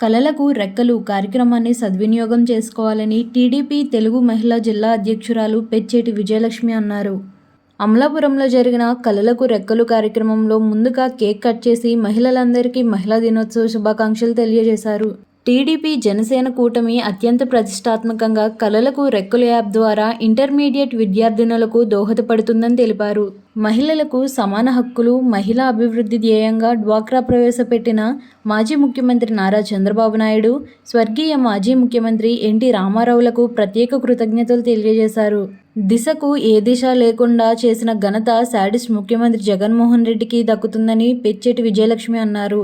కలలకు రెక్కలు కార్యక్రమాన్ని సద్వినియోగం చేసుకోవాలని టీడీపీ తెలుగు మహిళా జిల్లా అధ్యక్షురాలు పెచ్చేటి విజయలక్ష్మి అన్నారు. అమలాపురంలో జరిగిన కలలకు రెక్కలు కార్యక్రమంలో ముందుగా కేక్ కట్ చేసి మహిళలందరికీ మహిళా దినోత్సవ శుభాకాంక్షలు తెలియజేశారు. టీడీపీ జనసేన కూటమి అత్యంత ప్రతిష్టాత్మకంగా కలలకు రెక్కలు యాప్ ద్వారా ఇంటర్మీడియట్ విద్యార్థినులకు దోహదపడుతుందని తెలిపారు. మహిళలకు సమాన హక్కులు మహిళా అభివృద్ధి ధ్యేయంగా డ్వాక్రా ప్రవేశపెట్టిన మాజీ ముఖ్యమంత్రి నారా చంద్రబాబు నాయుడు స్వర్గీయ మాజీ ముఖ్యమంత్రి ఎన్టీ రామారావులకు ప్రత్యేక కృతజ్ఞతలు తెలియజేశారు. దిశకు ఏ దిశ లేకుండా చేసిన ఘనత శాడిస్ట్ ముఖ్యమంత్రి జగన్మోహన్ రెడ్డికి దక్కుతుందని పెచ్చెటి విజయలక్ష్మి అన్నారు.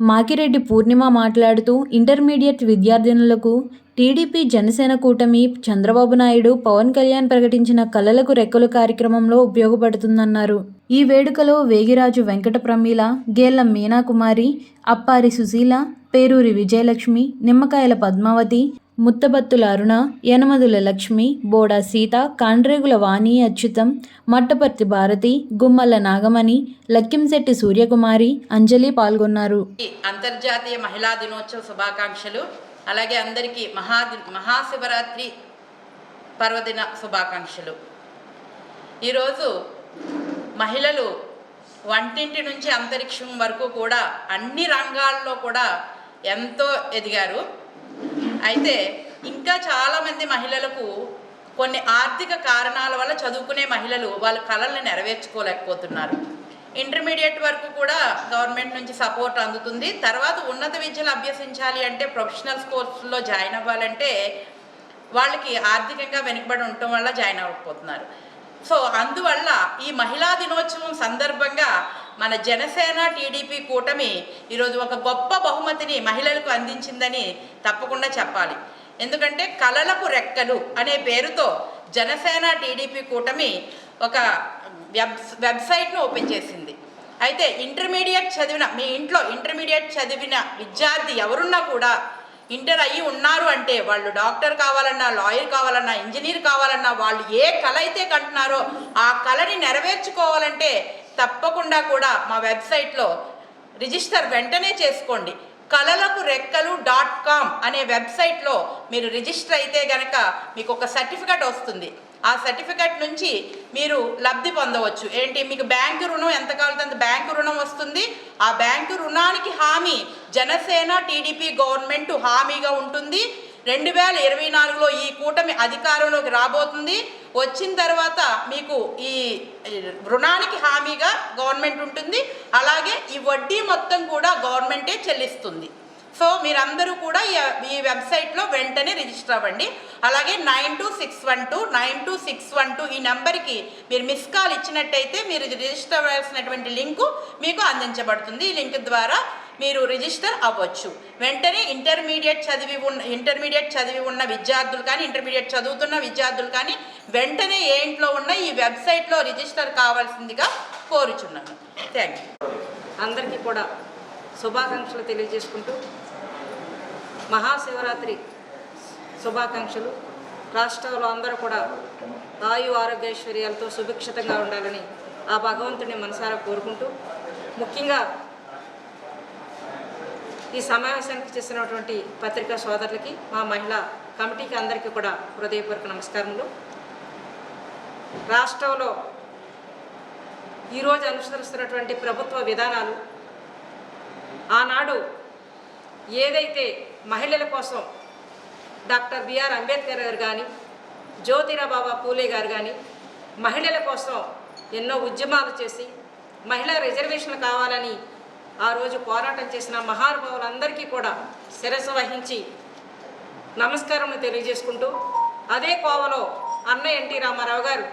మాకిరెడ్డి పూర్ణిమ మాట్లాడుతూ ఇంటర్మీడియట్ విద్యార్థినులకు టీడీపీ జనసేన కూటమి చంద్రబాబు నాయుడు పవన్ కళ్యాణ్ ప్రకటించిన కలలకు రెక్కలు కార్యక్రమంలో ఉపయోగపడుతుందన్నారు. ఈ వేడుకలో వేగిరాజు వెంకట ప్రమీల గేళ్ళ మీనాకుమారి అప్పారి సుశీల పేరూరి విజయలక్ష్మి నిమ్మకాయల పద్మావతి ముత్తబత్తుల అరుణ యనమదుల లక్ష్మి బోడా సీత కాండ్రేగుల వాణి అచ్యుతం మట్టపర్తి భారతి గుమ్మల నాగమణి లక్కింశెట్టి సూర్యకుమారి అంజలి పాల్గొన్నారు. అంతర్జాతీయ మహిళా దినోత్సవ శుభాకాంక్షలు. అలాగే అందరికీ మహాది మహాశివరాత్రి పర్వదిన శుభాకాంక్షలు. ఈరోజు మహిళలు వంటింటి నుంచి అంతరిక్షం వరకు కూడా అన్ని రంగాల్లో కూడా ఎంతో ఎదిగారు. అయితే ఇంకా చాలామంది మహిళలకు కొన్ని ఆర్థిక కారణాల వల్ల చదువుకునే మహిళలు వాళ్ళ కళల్ని నెరవేర్చుకోలేకపోతున్నారు. ఇంటర్మీడియట్ వరకు కూడా గవర్నమెంట్ నుంచి సపోర్ట్ అందుతుంది. తర్వాత ఉన్నత విద్యలు అభ్యసించాలి అంటే ప్రొఫెషనల్ కోర్సుల్లో జాయిన్ అవ్వాలంటే వాళ్ళకి ఆర్థికంగా వెనుకబడి ఉండటం వల్ల జాయిన్ అవ్వకపోతున్నారు. సో అందువల్ల ఈ మహిళా దినోత్సవం సందర్భంగా మన జనసేన టీడీపీ కూటమి ఈరోజు ఒక గొప్ప బహుమతిని మహిళలకు అందించిందని తప్పకుండా చెప్పాలి. ఎందుకంటే కళలకు రెక్కలు అనే పేరుతో జనసేన టీడీపీ కూటమి ఒక వెబ్ వెబ్సైట్ను ఓపెన్ చేసింది. అయితే ఇంటర్మీడియట్ చదివిన మీ ఇంట్లో ఇంటర్మీడియట్ చదివిన విద్యార్థి ఎవరున్నా కూడా ఇంటర్ అయ్యి ఉన్నారు అంటే వాళ్ళు డాక్టర్ కావాలన్నా లాయర్ కావాలన్నా ఇంజనీర్ కావాలన్నా వాళ్ళు ఏ కళ అయితే కంటున్నారో ఆ కళని నెరవేర్చుకోవాలంటే తప్పకుండా కూడా మా వెబ్సైట్లో రిజిస్టర్ వెంటనే చేసుకోండి. కళలకు రెక్కలు డాట్ కామ్ అనే వెబ్సైట్లో మీరు రిజిస్టర్ అయితే గనక మీకు ఒక సర్టిఫికెట్ వస్తుంది. ఆ సర్టిఫికెట్ నుంచి మీరు లబ్ధి పొందవచ్చు. ఏంటి? మీకు బ్యాంకు రుణం ఎంత కావాలంటే అంత బ్యాంకు రుణం వస్తుంది. ఆ బ్యాంకు రుణానికి హామీ జనసేన టీడీపీ గవర్నమెంట్ హామీగా ఉంటుంది. రెండు వేల ఇరవై నాలుగులో ఈ కూటమి అధికారంలోకి రాబోతుంది. వచ్చిన తర్వాత మీకు ఈ రుణానికి హామీగా గవర్నమెంట్ ఉంటుంది. అలాగే ఈ వడ్డీ మొత్తం కూడా గవర్నమెంటే చెల్లిస్తుంది. సో మీరందరూ కూడా ఈ- వెబ్సైట్లో వెంటనే రిజిస్టర్ అవ్వండి. అలాగే nine two six one two nine two six one two ఈ నెంబర్కి మీరు మిస్ కాల్ ఇచ్చినట్టయితే మీరు రిజిస్టర్ అవ్వాల్సినటువంటి లింకు మీకు అందించబడుతుంది. ఈ లింక్ ద్వారా మీరు రిజిస్టర్ అవ్వచ్చు. వెంటనే ఇంటర్మీడియట్ చదివి ఉన్న ఇంటర్మీడియట్ చదివి ఉన్న విద్యార్థులు కానీ ఇంటర్మీడియట్ చదువుతున్న విద్యార్థులు కానీ వెంటనే ఏ ఇంట్లో ఉన్న ఈ వెబ్సైట్లో రిజిస్టర్ కావాల్సిందిగా కోరుచున్నాను. Thank you. అందరికీ కూడా శుభాకాంక్షలు తెలియజేసుకుంటూ మహాశివరాత్రి శుభాకాంక్షలు. రాష్ట్రంలో అందరూ కూడా ఆయు ఆరోగ్యైశ్వర్యాలతో సుభిక్షితంగా ఉండాలని ఆ భగవంతుని మనసారా కోరుకుంటూ ముఖ్యంగా ఈ సమావేశానికి చేసినటువంటి పత్రికా సోదరులకి మా మహిళా కమిటీకి అందరికీ కూడా హృదయపూర్వక నమస్కారములు. రాష్ట్రంలో ఈరోజు అనుసరిస్తున్నటువంటి ప్రభుత్వ విధానాలు ఆనాడు ఏదైతే మహిళల కోసం డాక్టర్ బిఆర్ అంబేద్కర్ గారు కానీ జ్యోతిరాబాబా పూలే గారు కానీ మహిళల కోసం ఎన్నో ఉద్యమాలు చేసి మహిళా రిజర్వేషన్లు కావాలని ఆ రోజు పోరాటం చేసిన మహానుభావులందరికీ కూడా శిరస్సు వహించి నమస్కారం తెలియజేసుకుంటూ అదే కోవలో అన్న ఎన్టీ రామారావు గారు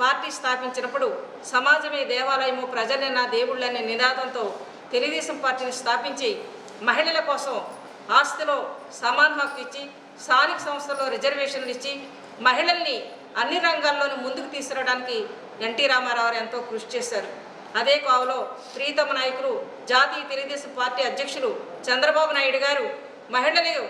పార్టీ స్థాపించినప్పుడు సమాజమే దేవాలయము ప్రజలే నా దేవుళ్ళనే నినాదంతో తెలుగుదేశం పార్టీని స్థాపించి మహిళల కోసం ఆస్తిలో సమాన హక్కు ఇచ్చి స్థానిక సంస్థల్లో రిజర్వేషన్లు ఇచ్చి మహిళల్ని అన్ని రంగాల్లోనూ ముందుకు తీసుకురావడానికి ఎన్టీ రామారావు ఎంతో కృషి చేశారు. అదే కోవలో ప్రీతమ నాయకులు జాతీయ తెలుగుదేశం పార్టీ అధ్యక్షులు చంద్రబాబు నాయుడు గారు మహిళలు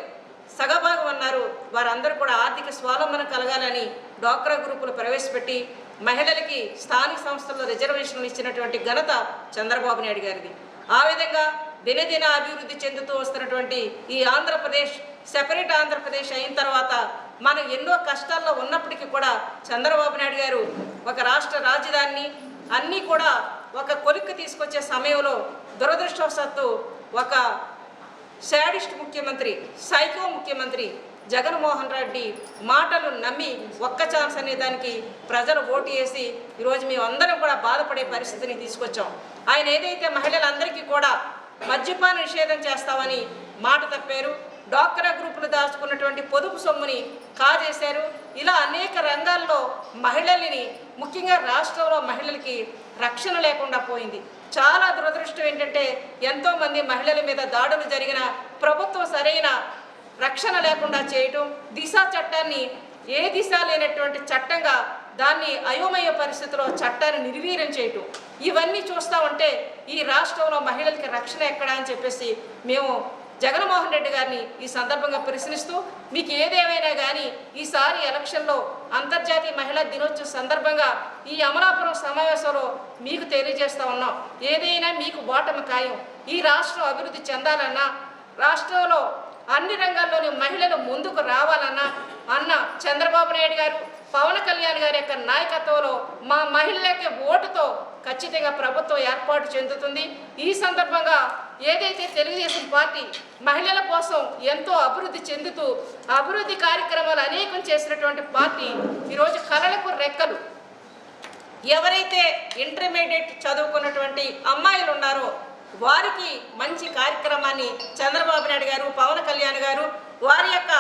సగభాగం అన్నారు. వారందరూ కూడా ఆర్థిక స్వావలంబన కలగాలని డ్వాక్రా గ్రూపులు ప్రవేశపెట్టి మహిళలకి స్థానిక సంస్థల్లో రిజర్వేషన్లు ఇచ్చినటువంటి ఘనత చంద్రబాబు నాయుడు గారిది. ఆ విధంగా దినదిన అభివృద్ధి చెందుతూ వస్తున్నటువంటి ఈ ఆంధ్రప్రదేశ్ సెపరేట్ ఆంధ్రప్రదేశ్ అయిన తర్వాత మనం ఎన్నో కష్టాల్లో ఉన్నప్పటికీ కూడా చంద్రబాబు నాయుడు గారు ఒక రాష్ట్ర రాజధానిని అన్నీ కూడా ఒక కొలిక్కి తీసుకొచ్చే సమయంలో దురదృష్టవశాత్తు ఒక శాడిస్ట్ ముఖ్యమంత్రి సైకో ముఖ్యమంత్రి జగన్మోహన్ రెడ్డి మాటలు నమ్మి ఒక్క ఛాన్స్ అనే దానికి ప్రజలు ఓటు వేసి ఈరోజు మేము అందరం కూడా బాధపడే పరిస్థితిని తీసుకొచ్చాం. ఆయన ఏదైతే మహిళలందరికీ కూడా మద్యపాన నిషేధం చేస్తామని మాట తప్పారు. డాక్రా గ్రూపులు దాచుకున్నటువంటి పొదుపు సొమ్ముని కాజేశారు. ఇలా అనేక రంగాల్లో మహిళల్ని ముఖ్యంగా రాష్ట్రంలో మహిళలకి రక్షణ లేకుండా పోయింది. చాలా దురదృష్టం ఏంటంటే ఎంతోమంది మహిళల మీద దాడులు జరిగిన ప్రభుత్వం సరైన రక్షణ లేకుండా చేయటం దిశ చట్టాన్ని ఏ దిశ లేనటువంటి చట్టంగా దాన్ని అయోమయ పరిస్థితిలో చట్టాన్ని నిర్వీర్యం చేయటం. ఇవన్నీ చూస్తూ ఉంటే ఈ రాష్ట్రంలో మహిళలకి రక్షణ ఎక్కడా అని చెప్పేసి మేము జగన్మోహన్ రెడ్డి గారిని ఈ సందర్భంగా ప్రశ్నిస్తూ మీకు ఏదేమైనా కానీ ఈసారి ఎలక్షన్లో అంతర్జాతీయ మహిళా దినోత్సవం సందర్భంగా ఈ అమలాపురం సమావేశంలో మీకు తెలియజేస్తా ఉన్నాం. ఏదైనా మీకు ఓటమి ఖాయం. ఈ రాష్ట్రం అభివృద్ధి చెందాలన్నా రాష్ట్రంలో అన్ని రంగాల్లోని మహిళలు ముందుకు రావాలన్నా అన్న చంద్రబాబు నాయుడు గారు పవన్ కళ్యాణ్ గారి యొక్క నాయకత్వంలో మా మహిళలకి ఓటుతో ఖచ్చితంగా ప్రభుత్వం ఏర్పాటు చెందుతుంది. ఈ సందర్భంగా ఏదైతే తెలుగుదేశం పార్టీ మహిళల కోసం ఎంతో అభివృద్ధి చెందుతూ అభివృద్ధి కార్యక్రమాలు అనేకం చేసినటువంటి పార్టీ ఈరోజు కళలకు రెక్కలు. ఎవరైతే ఇంటర్మీడియట్ చదువుకున్నటువంటి అమ్మాయిలు ఉన్నారో వారికి మంచి కార్యక్రమాన్ని చంద్రబాబు నాయుడు గారు పవన్ కళ్యాణ్ గారు వారి యొక్క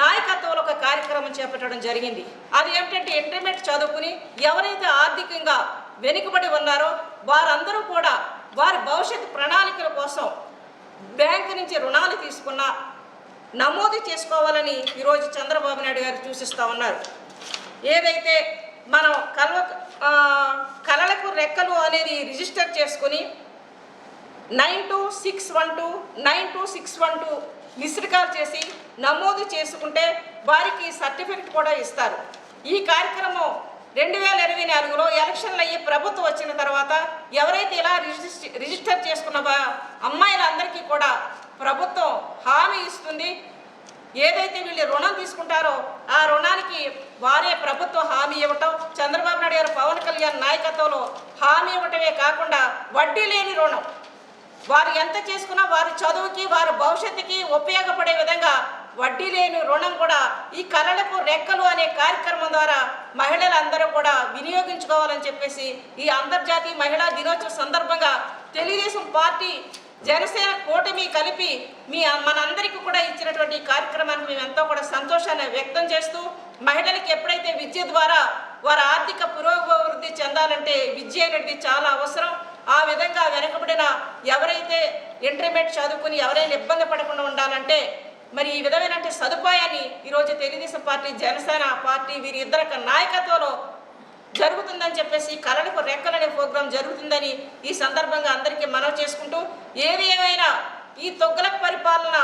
నాయకత్వంలో ఒక కార్యక్రమం చేపట్టడం జరిగింది. అది ఏమిటంటే ఇంటర్మీడియట్ చదువుకుని ఎవరైతే ఆర్థికంగా వెనుకబడి ఉన్నారో వారందరూ కూడా వారి భవిష్యత్ ప్రణాళికల కోసం బ్యాంకు నుంచి రుణాలు తీసుకున్న నమోదు చేసుకోవాలని ఈరోజు చంద్రబాబు నాయుడు గారు సూచిస్తూ ఉన్నారు. ఏదైతే మనం కలవ కళలకు కలలకు రెక్కలు అనేది రిజిస్టర్ చేసుకుని nine two six one two nine two six one two missed call చేసి నమోదు చేసుకుంటే వారికి సర్టిఫికెట్ కూడా ఇస్తారు. ఈ కార్యక్రమం రెండు వేల ఇరవై నాలుగులో ఎలక్షన్లు అయ్యి ప్రభుత్వం వచ్చిన తర్వాత ఎవరైతే ఇలా రిజిస్టర్ రిజిస్టర్ చేసుకున్న అమ్మాయిలందరికీ కూడా ప్రభుత్వం హామీ ఇస్తుంది. ఏదైతే వీళ్ళు రుణం తీసుకుంటారో ఆ రుణానికి వారే ప్రభుత్వం హామీ ఇవ్వటం చంద్రబాబు నాయుడు గారు పవన్ కళ్యాణ్ నాయకత్వంలో హామీ ఇవ్వటమే కాకుండా వడ్డీ లేని రుణం. వారు ఎంత చేసుకున్నా వారి చదువుకి వారి భవిష్యత్తుకి ఉపయోగపడే విధంగా వడ్డీ లేని రుణం కూడా ఈ కళలకు రెక్కలు అనే కార్యక్రమం ద్వారా మహిళలందరూ కూడా వినియోగించుకోవాలని చెప్పేసి ఈ అంతర్జాతీయ మహిళా దినోత్సవం సందర్భంగా తెలుగుదేశం పార్టీ జనసేన కూటమి కలిపి మీ మనందరికీ కూడా ఇచ్చినటువంటి కార్యక్రమానికి మేము ఎంతో కూడా సంతోషాన్ని వ్యక్తం చేస్తూ మహిళలకి ఎప్పుడైతే విద్య ద్వారా వారి ఆర్థిక పురోభివృద్ధి చెందాలంటే విద్య అనేది చాలా అవసరం. ఆ విధంగా వెనకబడిన ఎవరైతే ఇంటర్మీడియట్ చదువుకుని ఎవరైనా ఇబ్బంది పడకుండా ఉండాలంటే మరి ఈ విధమైన సదుపాయాన్ని ఈరోజు తెలుగుదేశం పార్టీ జనసేన పార్టీ వీరి ఇద్దరు నాయకత్వంలో జరుగుతుందని చెప్పేసి కళలకు రెక్కలనే ప్రోగ్రాం జరుగుతుందని ఈ సందర్భంగా అందరికీ మనవి చేసుకుంటూ ఏది ఏమైనా ఈ తొగ్గులకు పరిపాలన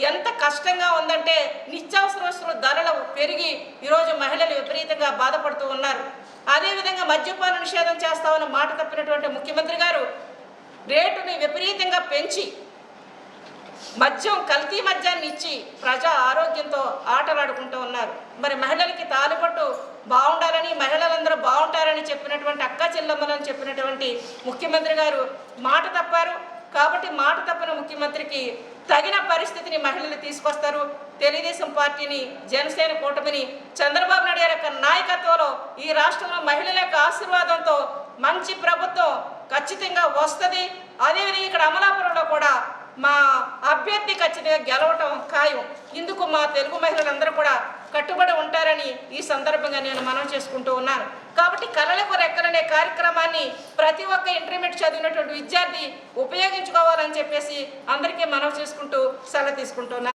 ఎంత కష్టంగా ఉందంటే నిత్యావసర వస్తువుల ధరలు పెరిగి ఈరోజు మహిళలు విపరీతంగా బాధపడుతూ ఉన్నారు. అదేవిధంగా మద్యపాన నిషేధం చేస్తామని మాట తప్పినటువంటి ముఖ్యమంత్రి గారు రేటుని విపరీతంగా పెంచి మద్యం కల్తీ మద్యాన్ని ఇచ్చి ప్రజా ఆరోగ్యంతో ఆటలాడుకుంటూ ఉన్నారు. మరి మహిళలకి తాలిపట్టు బాగుండాలని మహిళలందరూ బాగుంటారని చెప్పినటువంటి అక్క చెల్లమ్మలని చెప్పినటువంటి ముఖ్యమంత్రి గారు మాట తప్పారు. కాబట్టి మాట తప్పిన ముఖ్యమంత్రికి తగిన పరిస్థితిని మహిళలు తీసుకొస్తారు. తెలుగుదేశం పార్టీని జనసేన కూటమిని చంద్రబాబు నాయుడు యొక్క నాయకత్వంలో ఈ రాష్ట్రంలో మహిళల యొక్క ఆశీర్వాదంతో మంచి ప్రభుత్వం ఖచ్చితంగా వస్తుంది. అదేవిధంగా ఇక్కడ అమలాపురంలో కూడా మా అభ్యర్థి ఖచ్చితంగా గెలవటం ఖాయం. ఇందుకు మా తెలుగు మహిళలందరూ కూడా కట్టుబడి ఉంటారని ఈ సందర్భంగా నేను మనవి చేసుకుంటూ ఉన్నాను. కాబట్టి కళలకు రెక్కలనే కార్యక్రమాన్ని ప్రతి ఒక్క ఇంటర్మీడియట్ చదివినటువంటి విద్యార్థి ఉపయోగించుకోవాలని చెప్పేసి అందరికీ మనం చేసుకుంటూ సెలవు తీసుకుంటున్నాను